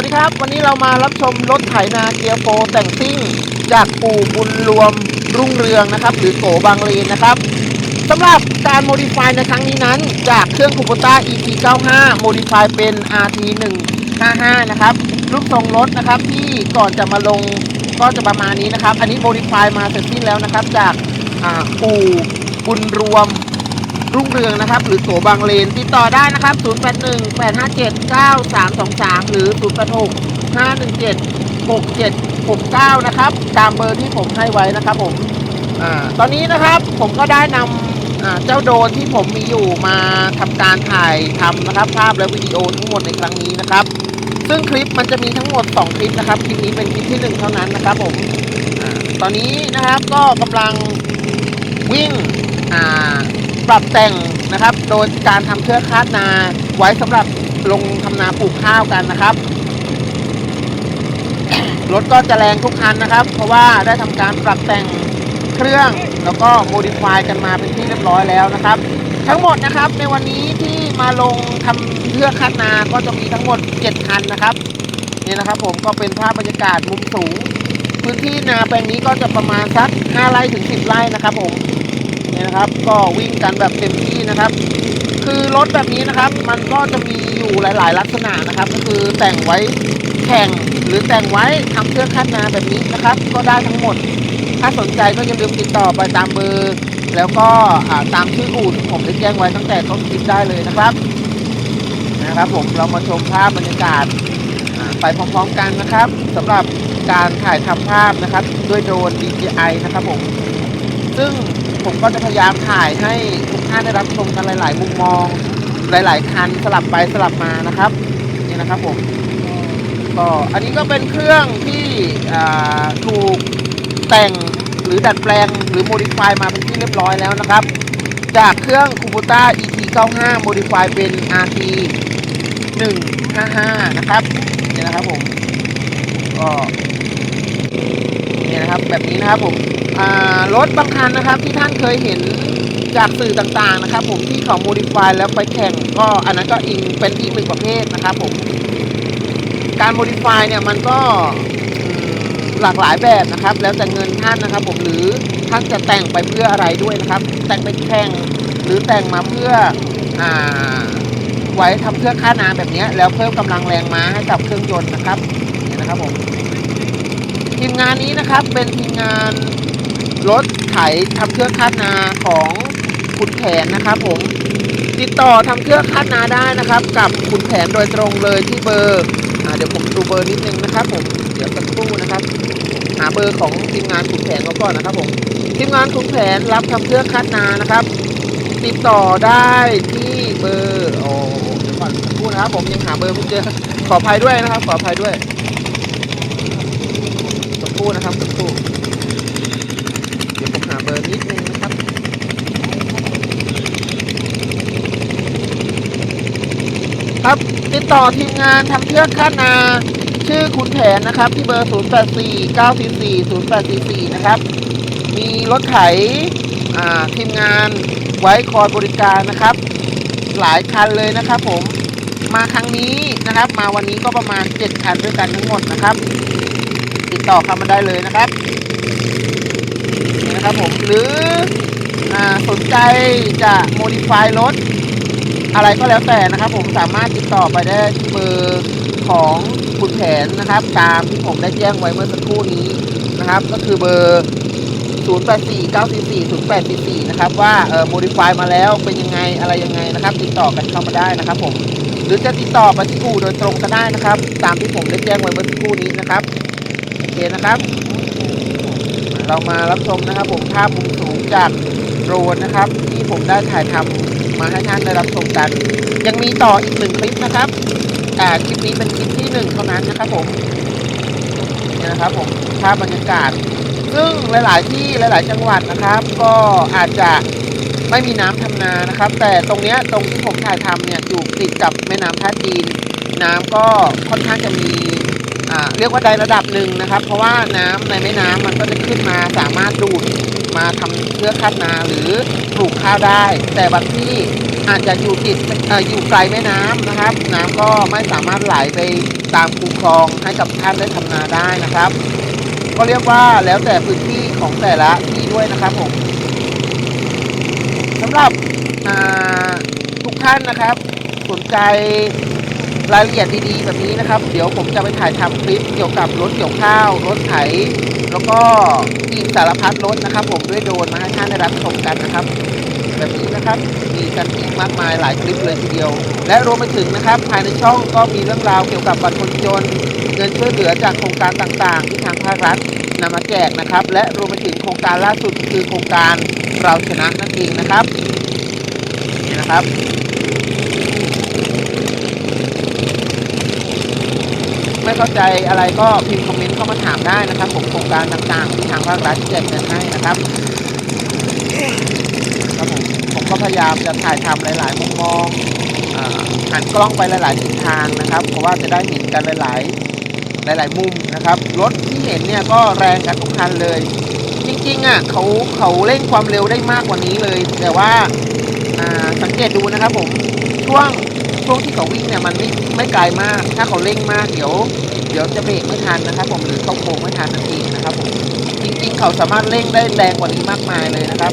วัสดีครับ วันนี้เรามารับชมรถไถนาเกียร์โฟร์แต่งซิ่ง จากปู่บุญรวมรุ่งเรืองนะครับ หรือโกบางเลนนะครับสำหรับการโมดิฟายในครั้งนี้นั้น จากเครื่องคูโบต้า EP 95โมดิฟายเป็น RT 155นะครับรูปทรงรถนะครับที่ก่อนจะมาลงก็จะประมาณนี้นะครับ อันนี้โมดิฟายมาเสร็จสิ้นแล้วนะครับ จากปู่บุญรวม รุ่งเรืองนะครับ หรือโสบางเลน ติดต่อได้นะครับ 081 857 9323 หรือ 086 517 6769 นะครับ ตามเบอร์ที่ผมให้ไว้นะครับผมอตอนนี้นะครับผมก็ได้นำเจ้าโดนที่ผมมีอยู่มาทำการถ่ายทำนะครับ ภาพและวิดีโอทั้งหมดในครั้งนี้นะครับ ซึ่งคลิปมันจะมีทั้งหมด 2 คลิปนะครับคลิปนี้เป็นคลิปที่ 1 เท่านั้นนะครับผมอตอนนี้นะครับก็กำลังวิ่งอ่า ปรับแต่งนะครับ โดยการทำเครือคาดนาไว้สำหรับลงทำนาปลูกข้าวกันนะครับรถก็จะแรงทุกคันนะครับ เพราะว่าได้ทำการปรับแต่งเครื่องแล้วก็โมดิฟายกันมาเป็นที่เรียบร้อยแล้วนะครับ ทั้งหมดนะครับในวันนี้ที่มาลงทำเครือคาดนาก็จะมีทั้งหมด 7 คันนะครับนี่นะครับผมก็เป็นภาพบรรยากาศมุมสูง พื้นที่นาแปลงนี้ก็จะประมาณสัก 5 ไร่ถึง 10 ไร่นะครับผม นี่นะครับ ก็วิ่งกันแบบเต็มที่นะครับ คือรถแบบนี้นะครับ มันก็จะมีอยู่หลาย ๆ ลักษณะนะครับ ก็คือแต่งไว้แข่งหรือแต่งไว้ทำเครื่องคัดนาแบบนี้นะครับ ก็ได้ทั้งหมด ถ้าสนใจก็อย่าลืมติดต่อไปตามเบอร์ แล้วก็ตามชื่ออู่ที่ผมได้แจ้งไว้ตั้งแต่ต้นคลิปได้เลยนะครับนะครับผมเรามาชมภาพบรรยากาศไปพร้อมๆกันนะครับสำหรับการถ่ายทำภาพนะครับ ด้วยโดรน DJI นะครับผม ซึ่งผมก็จะพยายามถ่ายให้ทุกท่านได้รับชมกันหลาย ๆ มุมมอง หลาย ๆ คันสลับไปสลับมานะครับนี่นะครับผมก็อันนี้ก็เป็นเครื่องที่ถูกแต่งหรือดัดแปลงหรือโมดิฟายมาเป็นที่เรียบร้อยแล้วนะครับ จากเครื่อง Kubota ET 95 โมดิฟายเป็น RT 155 นะครับนี่นะครับผมก็ นี่นะครับแบบนี้นะครับผมรถบางคันนะครับที่ท่านเคยเห็นจากสื่อต่างๆนะครับ ผมที่เขาโมดิฟายแล้วไปแข่งก็อันนั้นก็อิงเป็นอีกหนึ่งประเภทนะครับผมการโมดิฟายเนี่ยมันก็หลากหลายแบบนะครับ แล้วแต่เงินท่านนะครับ ผมหรือท่านจะแต่งไปเพื่ออะไรด้วยนะครับ แต่งไปแข่งหรือแต่งมาเพื่ออไว้ทำเครื่อค่าน้ำแบบนี้แล้วเพิ่มกำลังแรงม้าให้กับเครื่องยนต์นะครับนี่นะครับผม ทีมงานนี้นะครับเป็นทีมงานรถไถทำเครื่องคาดนาของคุณแผนนะครับ ผมติดต่อทำเครื่องคาดนาได้นะครับ กับคุณแผนโดยตรงเลยที่เบอร์อเดี๋ยวผมดูเบอร์นิดนึงนะครับ ผมเดี๋ยวสักครู่นะครับ หาเบอร์ของทีมงานคุณแผนเขาก่อนนะครับ ผมทีมงานคุณแผนรับทำเครื่องคาดนานะครับ ติดต่อได้ที่เบอร์โอ้เดี๋ยวก่อนสักครู่นะครับ ผมยังหาเบอร์ไม่เจอขออภัยด้วยนะครับ ขออภัยด้วย ครู่นะครับสักครู่เดี๋ยวผมหาเบอร์นิดนึงนะครับครับติดต่อทีมงานทำเครื่องคาดนาชื่อคุณแผนนะครับ ที่เบอร์ 0 8 4 9 4 4 0 8 4 4 นะครับ มีรถไถทีมงานไว้คอยบริการนะครับ หลายคันเลยนะครับผมมาครั้งนี้นะครับ มาวันนี้ก็ประมาณ 7 คันด้วยกันทั้งหมดนะครับ ติดต่อเข้ามาได้เลยนะครับนี่นะครับผมหรืออสนใจจะโมดิฟายรถอะไรก็แล้วแต่นะครับ ผมสามารถติดต่อไปได้ที่เบอร์ของคุณแผนนะครับ ตามที่ผมได้แจ้งไว้เมื่อสักครู่นี้นะครับ ก็คือเบอร์0849440844นะครับว่าเออโมดิฟายมาแล้วเป็นยังไงอะไรยังไงนะครับ ติดต่อกันเข้ามาได้นะครับ ผมหรือจะติดต่อมาที่กูโดยตรงก็ได้นะครับ ตามที่ผมได้แจ้งไว้เมื่อสักครู่นี้นะครับ เคนะครับ เรามารับชมนะครับ ผมภาพมุมสูงจากโดรนนะครับ ที่ผมได้ถ่ายทำมาให้ท่านได้รับชมกัน ยังมีต่ออีกหนึ่งคลิปนะครับอ่คลิปนี้เป็นคลิปที่หนึ่งเท่านั้นนะครับ ผมนี่นะครับ ผมภาพบรรยากาศ ซึ่งหลาย ๆ ที่หลาย ๆ จังหวัดนะครับ ก็อาจจะไม่มีน้ำทำนานะครับ แต่ตรงเนี้ยตรงที่ผมถ่ายทำเนี่ยอยู่ติดกับแม่น้ำท่าจีนน้ำก็ค่อนข้างจะมี เรียกว่าได้ระดับหนึ่งนะครับ เพราะว่าน้ำในแม่น้ำมันก็จะขึ้นมาสามารถดูดมาทำเพื่อคัดนาหรือปลูกข้าวได้ แต่บางที่อาจจะอยู่ติดออยู่ไกลแม่น้ำนะครับ น้ำก็ไม่สามารถไหลไปตามคูคลองให้กับท่านได้ทำนาได้นะครับ ก็เรียกว่าแล้วแต่พื้นที่ของแต่ละที่ด้วยนะครับผมสำหรับทุกท่านนะครับ สนใจ รายละเอียดดีๆ แบบนี้นะครับ เดี๋ยวผมจะไปถ่ายทำคลิปเกี่ยวกับรถเกี่ยวข้าว รถไถ แล้วก็อีกสารพัดรถนะครับ ผมด้วยโดรนมาให้ท่านได้รับชมกันนะครับ แบบนี้นะครับมีกันอีกมากมายหลายคลิปเลยทีเดียว และรวมไปถึงนะครับ ภายในช่องก็มีเรื่องราวเกี่ยวกับบัตรคนจนเงินช่วยเหลือจากโครงการต่างๆ ที่ทางภาครัฐนำมาแจกนะครับ และรวมไปถึงโครงการล่าสุดคือโครงการเราชนะนั่นเองนะครับนี่นะครับ ไม่เข้าใจอะไรก็พิมพ์คอมเมนต์เข้ามาถามได้นะครับผมโครงการต่างๆที่ทางภาครัฐแจกเงินให้นะครับครับผมผมก็พยายามจะถ่ายทำหลายๆมุมมองอ่าหันกล้องไปหลายๆทิศทางนะครับ เพราะว่าจะได้เห็นกันหลายๆ หลาย ๆ มุมนะครับรถที่เห็นเนี่ยก็แรงกันทุกคันเลย จริงๆอะเขาเขาเร่งความเร็วได้มากกว่านี้เลย แต่ว่าอ่าสังเกตดูนะครับผมช่วง ช่วงที่เขาวิ่งเนี่ยมันไม่ไม่ไกลมาก ถ้าเขาเร่งมากเดี๋ยว เดี๋ยวจะเบรกไม่ทันนะครับ ผมหรือเขาโค้งไม่ทันนั่นเองนะครับผมจริงๆ เขาสามารถเร่งได้แรงกว่านี้มากมายเลยนะครับ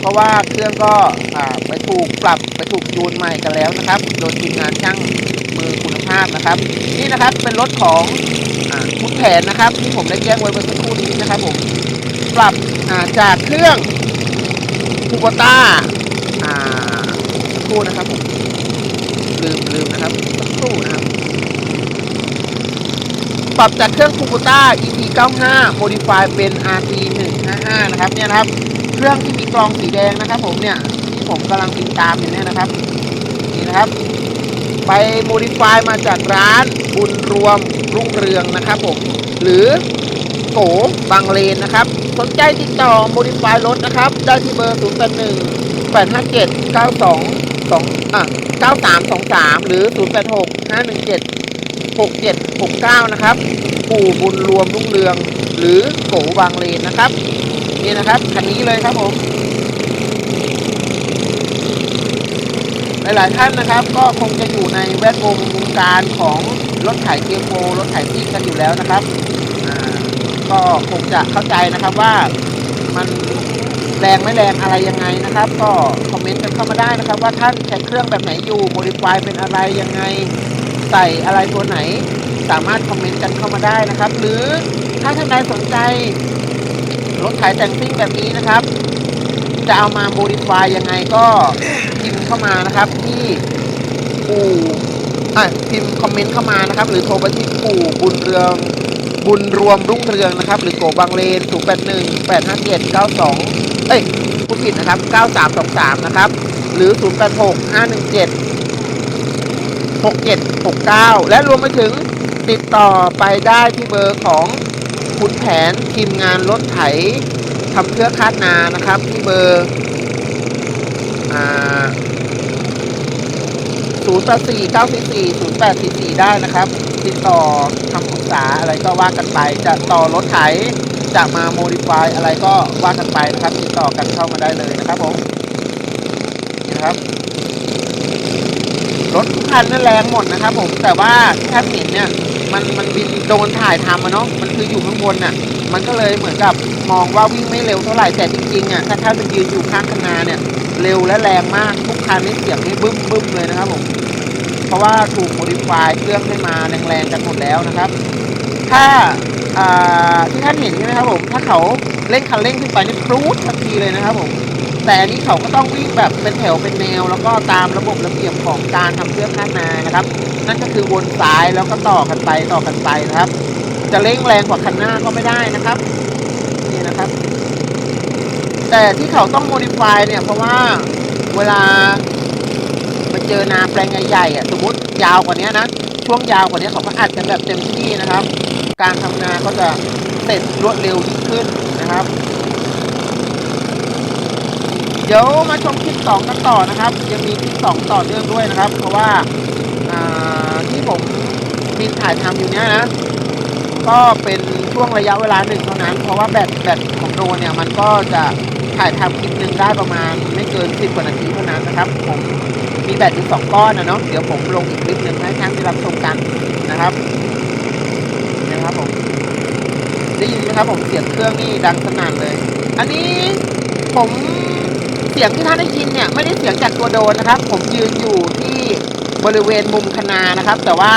เพราะว่าเครื่องก็ไปถูกปรับไปถูกจูนใหม่กันแล้วนะครับ โดยทีมงานช่างมือคุณภาพนะครับ นี่นะครับเป็นรถของคุณแผนนะครับ ที่ผมได้แจ้งไว้เมื่อสักครู่นี้นะครับผมปรับาจากเครื่องคูโบต้าอ่าสักครู่นะครับผม ลืมลืมนะครับสักครู่นะครับ ปรับจากเครื่องคูโบต้า EP 95 modify เป็น RT 155นะครับ เนี่ยนะครับ เครื่องที่มีกรองสีแดงนะครับ ผมเนี่ยที่ผมกำลังติดตามอยู่เนี่ยนะครับ นี่นะครับ ไป modify มาจากร้านบุญรวมรุ่งเรืองนะครับผม หรือโกบางเลนนะครับสนใจติดต่อ modify รถนะครับ ได้ที่เบอร์ 0 8 1 8 5 7 9 2 2อะ9323หรือ0 8 6 5 1 7 6769นะครับปู่บุญรวมรุ่งเรือง หรือโกบางเลนนะครับ นี่นะครับคันนี้เลยครับผมหลายๆท่านนะครับ ก็คงจะอยู่ในแวดวงวงการของรถไถเกียร์โฟรถไถซิ่กันอยู่แล้วนะครับอ่าก็คงจะเข้าใจนะครับว่ามัน แรงไม่แรงอะไรยังไงนะครับ ก็คอมเมนต์กันเข้ามาได้นะครับ ว่าท่านใช้เครื่องแบบไหนอยู่โมดิฟายเป็นอะไรยังไงใส่อะไรตัวไหน สามารถคอมเมนต์กันเข้ามาได้นะครับ หรือถ้าท่านใดสนใจรถไถแต่งซิ่งแบบนี้นะครับ จะเอามาโมดิฟายยังไงก็พิมพ์เข้ามานะครับที่ปู่อะพิมพ์คอมเมนต์เข้ามานะครับ หรือโทรไปที่ปู่บุญเรืองบุญรวมรุ่งเรืองนะครับ หรือโกบางเลน 0 8 1 8 5 7 9 2 เอ้ยผู้ผิดนะครับ 9323 นะครับ หรือ 0 8 6 5 1 7 6769 และรวมไปถึงติดต่อไปได้ที่เบอร์ของคุณแผนทีมงานรถไถทำเพื่อคาดนานะครับ ที่เบอร์0 8 4 9 4 4 0 8 4 4 ได้นะครับ ติดต่อคำปรึกษาอะไรก็ว่ากันไปจะต่อรถไถ จะมาโมดิฟายอะไรก็ว่ากันไปนะครับติดต่อกันเข้ามาได้เลยนะครับผมนี่นะครับรถทุกคันนั่นแรงหมดนะครับ ผมแต่ว่าที่ท่านเห็นเนี่ยมันมันบินโดนถ่ายทำอะเนาะมันคืออยู่ข้างบนน่ะ มันก็เลยเหมือนกับมองว่าวิ่งไม่เร็วเท่าไหร่แต่จริงๆอะถ้าท่านไปยืนอยู่ข้างคันนาเนี่ย เร็วและแรงมากทุกคันนี่เสียงนี่บึ้มบึ้มเลยนะครับผมเพราะว่าถูกโมดิฟายเครื่องให้มาแรงๆกันหมดแล้วนะครับ ถ้า ที่ท่านเห็นใช่ไหมครับผม ถ้าเขาเร่งคันเร่งขึ้นไปนี่ปรู๊ดทันทีเลยนะครับผม แต่อันนี้เขาก็ต้องวิ่งแบบเป็นแถวเป็นแนว แล้วก็ตามระบบระเบียบของการทำเครื่องคาดนานะครับ นั่นก็คือวนซ้ายแล้วก็ต่อกันไปต่อกันไปนะครับ จะเร่งแรงกว่าคันหน้าก็ไม่ได้นะครับนี่นะครับ แต่ที่เขาต้องโมดิฟายเนี่ยเพราะว่าเวลามาเจอนาแปลงใหญ่ๆอะสมมติยาวกว่านี้นะ ช่วงยาวกว่านี้เขาก็อัดกันแบบเต็มที่นะครับ การทำนาก็จะเสร็จรวดเร็วยิ่งขึ้นนะครับ เดี๋ยวมาชมคลิปสองกันต่อนะครับ ยังมีคลิปสองต่อเนื่องด้วยนะครับ เพราะว่าที่ผมบินถ่ายทำอยู่เนี้ยนะ ก็เป็นช่วงระยะเวลาหนึ่งเท่านั้น เพราะว่าแบตแบตของโดรนเนี่ยมันก็จะ ถ่ายทำคลิปหนึ่งได้ประมาณไม่เกินสิบกว่านาทีเท่านั้นนะครับ ผมมีแบตอยู่สองก้อนนะเนาะเดี๋ยวผมลงอีกคลิปหนึ่งให้ท่านได้รับชมกันนะครับนะครับผมได้ยินไหมครับผมเสียงเครื่องนี่ดังสนั่นเลย อันนี้ผมเสียงที่ท่านได้ยินเนี่ยไม่ได้เสียงจากตัวโดรนนะครับ ผมยืนอยู่ที่บริเวณมุมคนานะครับ แต่ว่า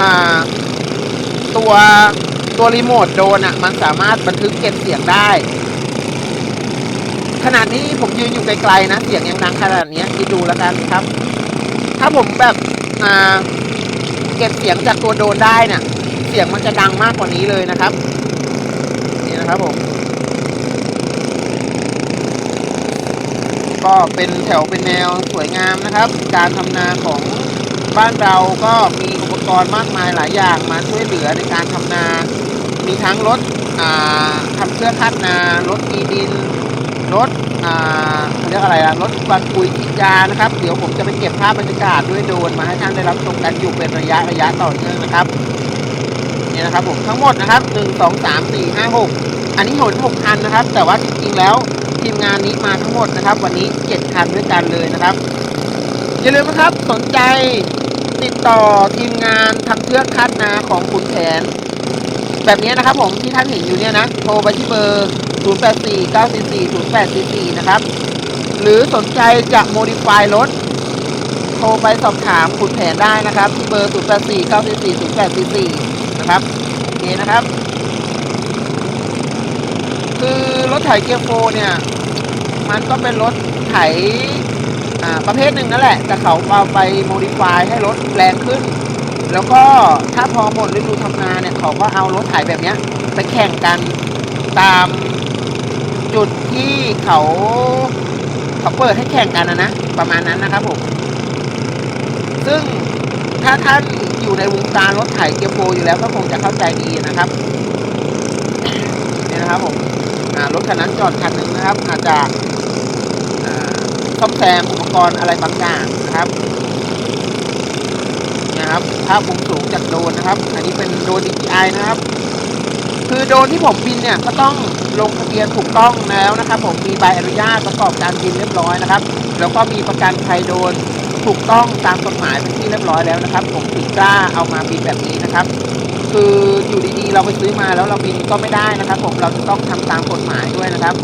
อ่าตัวตัวรีโมทโดรนอะมันสามารถบันทึกเก็บเสียงได้ ขนาดนี้ผมยืนอยู่ไกลๆนะ เสียงยังดังขนาดนี้คิดดูแล้วกันครับ ถ้าผมแบบเก็บเสียงจากตัวโดนได้เนี่ย เสียงมันจะดังมากกว่านี้เลยนะครับ นี่นะครับผม ก็เป็นแถวเป็นแนวสวยงามนะครับ การทำนาของบ้านเราก็มีอุปกรณ์มากมายหลายอย่างมาช่วยเหลือในการทำนา มีทั้งรถอ่าทำเครื่องคัดนารถกีดิน รถอ่าเรียกอะไรล่ะรถบรรทุกฉีดยานะครับ เดี๋ยวผมจะไปเก็บภาพบรรยากาศด้วยโดรนมาให้ท่านได้รับชมกันอยู่เป็นระยะระยะต่อเนื่องนะครับนี่นะครับผมทั้งหมดนะครับหนึ่งสองสามสี่ห้าหกอันนี้หนหกคันนะครับ แต่ว่าจริงๆแล้วทีมงานนี้มาทั้งหมดนะครับ วันนี้เจ็ดคันด้วยกันเลยนะครับ อย่าลืมนะครับสนใจติดต่อทีมงานทำเครื่องคัดนาของขุนแผน แบบนี้นะครับผมที่ท่านเห็นอยู่เนี่ยนะโทรไปที่เบอร์ 0 8 4 9 4 4 0 8 4 4 นะครับ หรือสนใจจะ modify รถโทรไปสอบถามขุนแผนได้นะครับ ที่เบอร์ 0 8 4 9 4 4 0 8 4 4 นะครับโอเคนะครับ คือรถไถเกียร์โฟเนี่ย มันก็เป็นรถไถประเภทหนึ่งนั่นแหละ แต่เขาเอาไปโมดิฟายให้รถแรงขึ้น แล้วก็ถ้าพอหมดฤดูทำนาเนี่ยเขาก็เอารถไถแบบเนี้ย ไปแข่งกันตามจุดที่เขาเขาเปิดให้แข่งกันนะนะประมาณนั้นนะครับผมซึ่งถ้าท่านอยู่ในวงการรถไถเกียร์โฟอยู่แล้วก็คงจะเข้าใจดีนะครับนี่นะครับผมรถคันนั้นจอดคันหนึ่งนะครับ อาจจะซ่อมแซมอุปกรณ์อะไรบางอย่างนะครับ นะครับภาพมุมสูงจากโดรนนะครับ อันนี้เป็นโดรน DJI นะครับ คือโดรนที่ผมบินเนี่ยก็ต้องลงทะเบียนถูกต้องแล้วนะครับ ผมมีใบอนุญาตประกอบการบินเรียบร้อยนะครับ แล้วก็มีประกันภัยโดรนถูกต้องตามกฎหมายเป็นที่เรียบร้อยแล้วนะครับ ผมถึงกล้าเอามาบินแบบนี้นะครับ คืออยู่ดีๆ เราไปซื้อมาแล้วเราบินก็ไม่ได้นะครับ ผมเราจะต้องทำตามกฎหมายด้วยนะครับ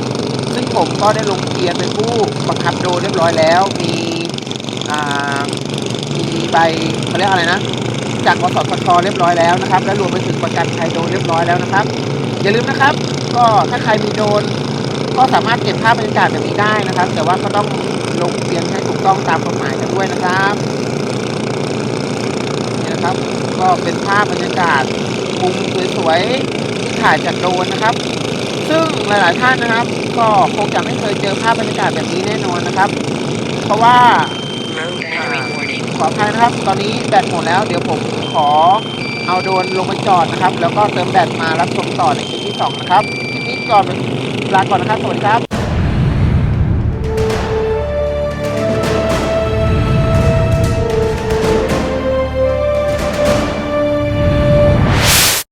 ซึ่งผมก็ได้ลงทะเบียนเป็นผู้บังคับโดรนเรียบร้อยแล้ว มีอ่ามีใบเขาเรียกอะไรนะ จากกสทชเรียบร้อยแล้วนะครับ และรวมไปถึงประกันภัยโดนเรียบร้อยแล้วนะครับ อย่าลืมนะครับ ก็ถ้าใครมีโดน ก็สามารถเก็บภาพบรรยากาศแบบนี้ได้นะครับ แต่ว่าก็ต้องลงทะเบียนให้ถูกต้องตามกฎหมายกันด้วยนะครับนี่นะครับ ก็เป็นภาพบรรยากาศมุมสวยๆที่ถ่ายจากโดนนะครับ ซึ่งหลายๆท่านนะครับ ก็คงจะไม่เคยเจอภาพบรรยากาศแบบนี้แน่นอนนะครับ เพราะว่า ขออภัยนะครับ ตอนนี้แบตหมดแล้ว เดี๋ยวผมขอเอาโดนลงไปจอดนะครับ แล้วก็เติมแบตมารับชมต่อในคลิปที่สองนะครับ คลิปนี้ก่อนลาก่อนนะครับ สวัสดีครับ